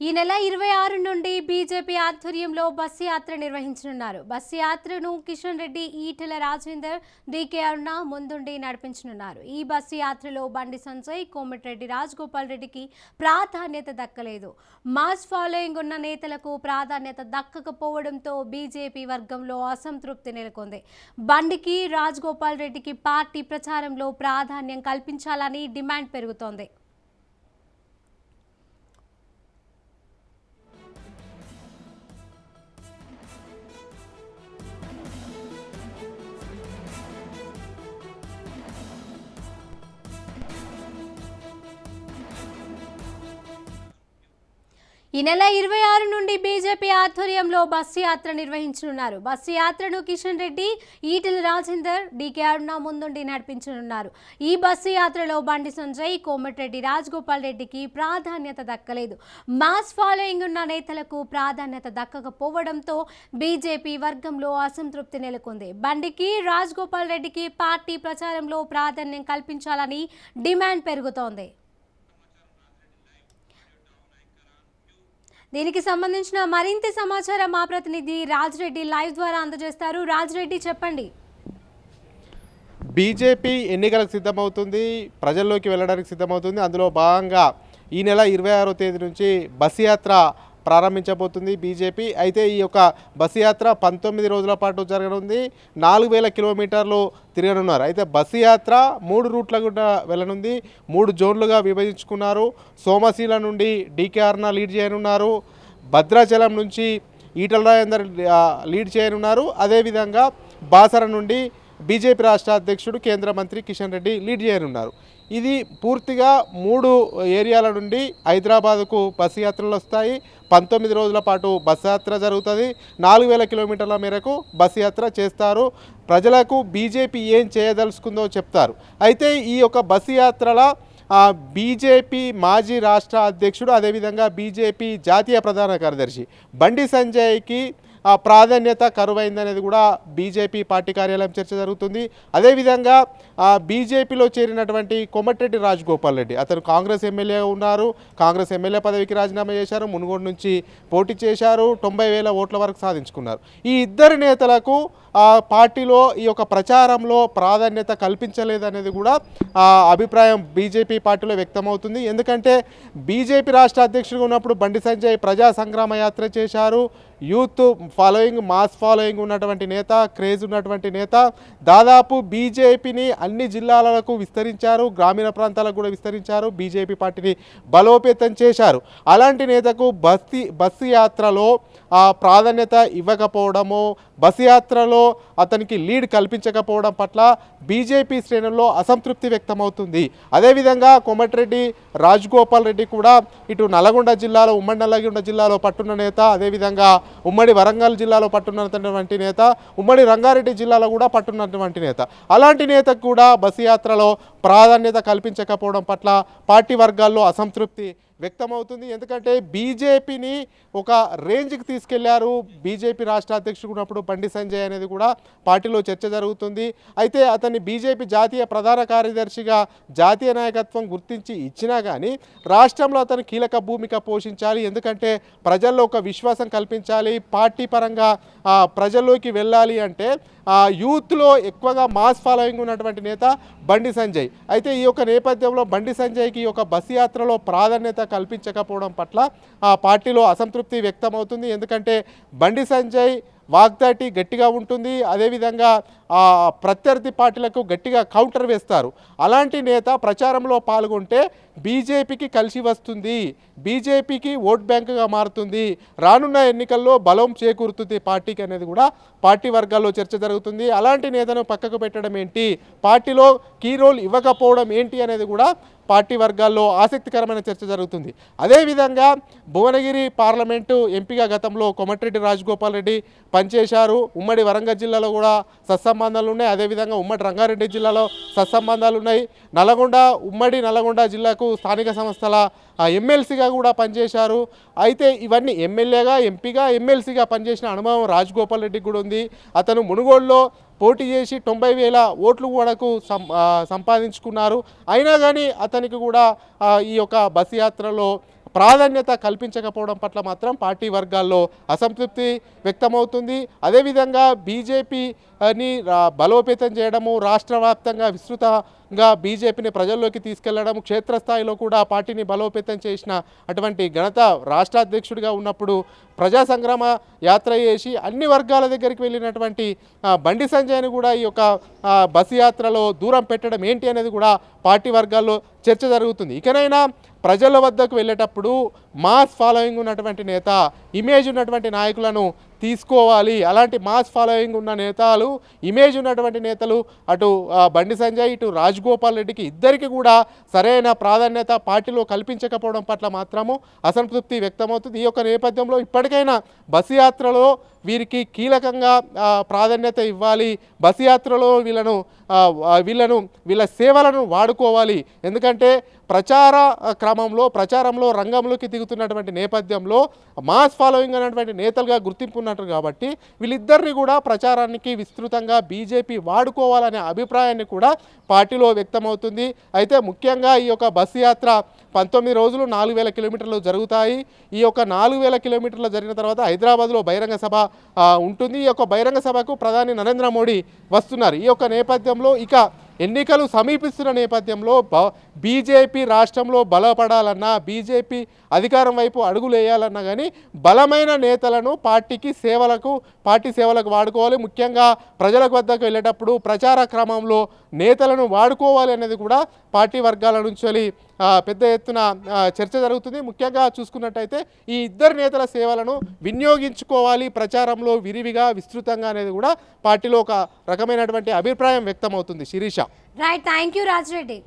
ఈ నెల ఇరవై ఆరు నుండి బీజేపీ ఆధ్వర్యంలో బస్సు యాత్ర నిర్వహించనున్నారు. బస్సు యాత్రను కిషన్ రెడ్డి ఈటెల రాజేందర్ డీకే అరుణ ముందుండి నడిపించనున్నారు. ఈ బస్సు యాత్రలో బండి సంజయ్ కోమటిరెడ్డి రాజగోపాల్ రెడ్డికి ప్రాధాన్యత దక్కలేదు. మాస్ ఫాలోయింగ్ ఉన్న నేతలకు ప్రాధాన్యత దక్కకపోవడంతో బీజేపీ వర్గంలో అసంతృప్తి నెలకొంది. బండికి రాజగోపాల్ రెడ్డికి పార్టీ ప్రచారంలో ప్రాధాన్యం కల్పించాలని డిమాండ్ పెరుగుతోంది. ఈ నెల ఇరవై ఆరు నుండి బీజేపీ ఆధ్వర్యంలో బస్సు యాత్ర నిర్వహించనున్నారు. బస్సు యాత్రను కిషన్ రెడ్డి ఈటెల రాజేందర్ డీకే అరుణ ముందుండి నడిపించనున్నారు. ఈ బస్సు యాత్రలో బండి సంజయ్ కోమటిరెడ్డి రాజగోపాల్ రెడ్డికి ప్రాధాన్యత దక్కలేదు. మాస్ ఫాలోయింగ్ ఉన్న నేతలకు ప్రాధాన్యత దక్కకపోవడంతో బీజేపీ వర్గంలో అసంతృప్తి నెలకొంది. బండికి రాజగోపాల్ రెడ్డికి పార్టీ ప్రచారంలో ప్రాధాన్యం కల్పించాలని డిమాండ్ పెరుగుతోంది. దీనికి సంబంధించిన మరింత సమాచారం మా ప్రతినిధి రాజ్రెడ్డి లైవ్ ద్వారా అందజేస్తారు. రాజ్రెడ్డి చెప్పండి. బీజేపీ ఎన్నికలకు సిద్ధమవుతుంది ప్రజల్లోకి వెళ్ళడానికి సిద్ధమవుతుంది. అందులో భాగంగా ఈ నెల ఇరవై ఆరో తేదీ నుంచి బస్ యాత్ర ప్రారంభించబోతుంది బీజేపీ. అయితే ఈ యొక్క బస్సు యాత్ర పంతొమ్మిది రోజుల పాటు జరగనుంది. నాలుగు వేల కిలోమీటర్లు తిరగనున్నారు. అయితే బస్సు యాత్ర మూడు రూట్ల గుండా వెళ్ళనుంది. మూడు జోన్లుగా విభజించుకున్నారు. సోమశీల నుండి డీకేఆర్న లీడ్ చేయనున్నారు. భద్రాచలం నుంచి ఈటల రాజేందర్ లీడ్ చేయనున్నారు. అదేవిధంగా బాసర నుండి బీజేపీ రాష్ట్ర అధ్యక్షుడు కేంద్ర మంత్రి కిషన్ రెడ్డి లీడ్ చేయనున్నారు. ఇది పూర్తిగా మూడు ఏరియాల నుండి హైదరాబాద్కు బస్సు యాత్రలు వస్తాయి. పంతొమ్మిది రోజుల పాటు బస్సు యాత్ర జరుగుతుంది. నాలుగు వేల కిలోమీటర్ల మేరకు బస్సు యాత్ర చేస్తారు. ప్రజలకు బీజేపీ ఏం చేయదలుచుకుందో చెప్తారు. అయితే ఈ యొక్క బస్సు యాత్రల బీజేపీ మాజీ రాష్ట్ర అధ్యక్షుడు అదేవిధంగా బీజేపీ జాతీయ ప్రధాన కార్యదర్శి బండి సంజయ్కి ప్రాధాన్యత కరువైందనేది కూడా బీజేపీ పార్టీ కార్యాలయం చర్చ జరుగుతుంది. అదేవిధంగా బీజేపీలో చేరినటువంటి కొమటిరెడ్డి రాజగోపాల్ రెడ్డి అతను కాంగ్రెస్ ఎమ్మెల్యే ఉన్నారు. కాంగ్రెస్ ఎమ్మెల్యే పదవికి రాజీనామా చేశారు మునుగోడు నుంచి పోటీ చేశారు తొంభై వేల ఓట్ల వరకు సాధించుకున్నారు. ఈ ఇద్దరు నేతలకు పార్టీలో ఈ యొక్క ప్రచారంలో ప్రాధాన్యత కల్పించలేదనేది కూడా అభిప్రాయం బీజేపీ పార్టీలో వ్యక్తమవుతుంది. ఎందుకంటే బీజేపీ రాష్ట్ర అధ్యక్షుడిగా ఉన్నప్పుడు బండి సంజయ్ ప్రజా సంగ్రామ యాత్ర చేశారు. యూత్ ఫాలోయింగ్ మాస్ ఫాలోయింగ్ ఉన్నటువంటి నేత క్రేజ్ ఉన్నటువంటి నేత దాదాపు బీజేపీని అన్ని జిల్లాలకు విస్తరించారు గ్రామీణ ప్రాంతాలకు కూడా విస్తరించారు బీజేపీ పార్టీని బలోపేతం చేశారు. అలాంటి నేతకు బస్తి బస్సు యాత్రలో ప్రాధాన్యత ఇవ్వకపోవడము బస్సు యాత్రలో అతనికి లీడ్ కల్పించకపోవడం పట్ల బీజేపీ శ్రేణుల్లో అసంతృప్తి వ్యక్తమవుతుంది. అదేవిధంగా కోమటిరెడ్డి రాజగోపాల్ రెడ్డి కూడా ఇటు నల్గొండ జిల్లాలో ఉమ్మడి నల్లగొండ జిల్లాలో పట్టున్న నేత అదేవిధంగా ఉమ్మడి వరంగల్ జిల్లాలో పట్టున్నటువంటి నేత ఉమ్మడి రంగారెడ్డి జిల్లాలో కూడా పట్టున్నటువంటి నేత. అలాంటి నేతకు కూడా బస్సు యాత్రలో ప్రాధాన్యత కల్పించకపోవడం పట్ల పార్టీ వర్గాల్లో అసంతృప్తి వ్యక్తమవుతుంది. ఎందుకంటే బీజేపీని ఒక రేంజ్కి తీసుకెళ్ళారు. బీజేపీ రాష్ట్ర అధ్యక్షుడు ఉన్నప్పుడు బండి సంజయ్ అనేది కూడా పార్టీలో చర్చ జరుగుతుంది. అయితే అతన్ని బీజేపీ జాతీయ ప్రధాన కార్యదర్శిగా జాతీయ నాయకత్వం గుర్తించి ఇచ్చినా కానీ రాష్ట్రంలో అతను కీలక భూమిక పోషించాలి. ఎందుకంటే ప్రజల్లో ఒక విశ్వాసం కల్పించాలి. పార్టీ పరంగా ప్రజల్లోకి వెళ్ళాలి అంటే యూత్లో ఎక్కువగా మాస్ ఫాలోయింగ్ ఉన్నటువంటి నేత బండి సంజయ్. అయితే ఈ యొక్క నేపథ్యంలో బండి సంజయ్కి ఈ యొక్క బస్సు యాత్రలో ప్రాధాన్యత కల్పించకపోవడం పట్ల ఆ పార్టీలో అసంతృప్తి వ్యక్తమవుతుంది. ఎందుకంటే బండి సంజయ్ వాగ్దాటి గట్టిగా ఉంటుంది. అదేవిధంగా ప్రత్యర్థి పార్టీలకు గట్టిగా కౌంటర్ వేస్తారు. అలాంటి నేత ప్రచారంలో పాల్గొంటే బీజేపీకి కలిసి వస్తుంది. బీజేపీకి ఓట్ బ్యాంకుగా మారుతుంది. రానున్న ఎన్నికల్లో బలం చేకూరుతుంది పార్టీకి అనేది కూడా పార్టీ వర్గాల్లో చర్చ జరుగుతుంది. అలాంటి నేతను పక్కకు పెట్టడం ఏంటి? పార్టీలో కీ రోల్ ఇవ్వకపోవడం ఏంటి అనేది కూడా పార్టీ వర్గాల్లో ఆసక్తికరమైన చర్చ జరుగుతుంది. అదేవిధంగా భువనగిరి పార్లమెంటు ఎంపీగా గతంలో కొమటిరెడ్డి రాజగోపాల్ రెడ్డి పనిచేశారు. ఉమ్మడి వరంగల్ జిల్లాలో కూడా సత్సంబంధాలు ఉన్నాయి. అదేవిధంగా ఉమ్మడి రంగారెడ్డి జిల్లాలో సత్సంబంధాలు ఉన్నాయి. నల్గొండ ఉమ్మడి నల్గొండ జిల్లాకు స్థానిక సంస్థల ఎమ్మెల్సీగా కూడా పనిచేశారు. అయితే ఇవన్నీ ఎమ్మెల్యేగా ఎంపీగా ఎమ్మెల్సీగా పనిచేసిన అనుభవం రాజగోపాల్ రెడ్డికి కూడా ఉంది. అతను మునుగోడులో పోటీ చేసి తొంభై వేల ఓట్లు కూడాకు సం సంపాదించుకున్నారు. అయినా కానీ అతనికి కూడా ఈ యొక్క బస్ యాత్రలో ప్రాధాన్యత కల్పించకపోవడం పట్ల మాత్రం పార్టీ వర్గాల్లో అసంతృప్తి వ్యక్తమవుతుంది. అదేవిధంగా బీజేపీని బలోపేతం చేయడము రాష్ట్ర విస్తృత ఇంకా బీజేపీని ప్రజల్లోకి తీసుకెళ్ళడం క్షేత్రస్థాయిలో కూడా పార్టీని బలోపేతం చేసిన అటువంటి ఘనత రాష్ట్ర అధ్యక్షుడిగా ఉన్నప్పుడు ప్రజా సంగ్రామ యాత్ర చేసి అన్ని వర్గాల దగ్గరికి వెళ్ళినటువంటి బండి సంజయ్ని కూడా ఈ యొక్క బస్సు యాత్రలో దూరం పెట్టడం ఏంటి అనేది కూడా పార్టీ వర్గాల్లో చర్చ జరుగుతుంది. ఇకనైనా ప్రజల వద్దకు వెళ్ళేటప్పుడు మాస్ ఫాలోయింగ్ ఉన్నటువంటి నేత ఇమేజ్ ఉన్నటువంటి నాయకులను తీసుకోవాలి. అలాంటి మాస్ ఫాలోయింగ్ ఉన్న నేతలు ఇమేజ్ ఉన్నటువంటి నేతలు అటు బండి సంజయ్ ఇటు రాజగోపాల్ రెడ్డికి ఇద్దరికి కూడా సరైన ప్రాధాన్యత పార్టీలో కల్పించకపోవడం పట్ల మాత్రము అసంతృప్తి వ్యక్తమవుతుంది. ఈ యొక్క నేపథ్యంలో ఇప్పటికైనా బస్సు యాత్రలో వీరికి కీలకంగా ప్రాధాన్యత ఇవ్వాలి. బస్సు యాత్రలో వీళ్ళను వీళ్ళను వీళ్ళ సేవలను వాడుకోవాలి. ఎందుకంటే ప్రచార క్రమంలో ప్రచారంలో రంగంలోకి దిగుతున్నటువంటి నేపథ్యంలో మాస్ ఫాలోయింగ్ అనేటువంటి నేతలుగా గుర్తింపు ఉన్న ఉన్నట్టు కాబట్టి వీళ్ళిద్దరిని కూడా ప్రచారానికి విస్తృతంగా బీజేపీ వాడుకోవాలనే అభిప్రాయాన్ని కూడా పార్టీలో వ్యక్తమవుతుంది. అయితే ముఖ్యంగా ఈ యొక్క బస్సు యాత్ర పంతొమ్మిది రోజులు నాలుగు వేల కిలోమీటర్లు జరుగుతాయి. ఈ యొక్క నాలుగు వేల కిలోమీటర్లు జరిగిన తర్వాత హైదరాబాద్లో బహిరంగ సభ ఉంటుంది. ఈ యొక్క బహిరంగ సభకు ప్రధాని నరేంద్ర మోడీ వస్తున్నారు. ఈ యొక్క నేపథ్యంలో ఇక ఎన్నికలు సమీపిస్తున్న నేపథ్యంలో బ- బీజేపీ రాష్ట్రంలో బలపడాలన్నా బీజేపీ అధికారం వైపు అడుగులు వేయాలన్నా కానీ బలమైన నేతలను పార్టీకి సేవలకు పార్టీ సేవలకు వాడుకోవాలి. ముఖ్యంగా ప్రజల వద్దకు వెళ్ళేటప్పుడు ప్రచార క్రమంలో నేతలను వాడుకోవాలి అనేది కూడా పార్టీ వర్గాల నుంచి పెద్ద ఎత్తున చర్చ జరుగుతుంది. ముఖ్యంగా చూసుకున్నట్టయితే ఈ ఇద్దరు నేతల సేవలను వినియోగించుకోవాలి ప్రచారంలో విరివిగా విస్తృతంగా అనేది కూడా పార్టీలో ఒక రకమైనటువంటి అభిప్రాయం వ్యక్తమవుతుంది. Sirisha. Right thank you Rajireddy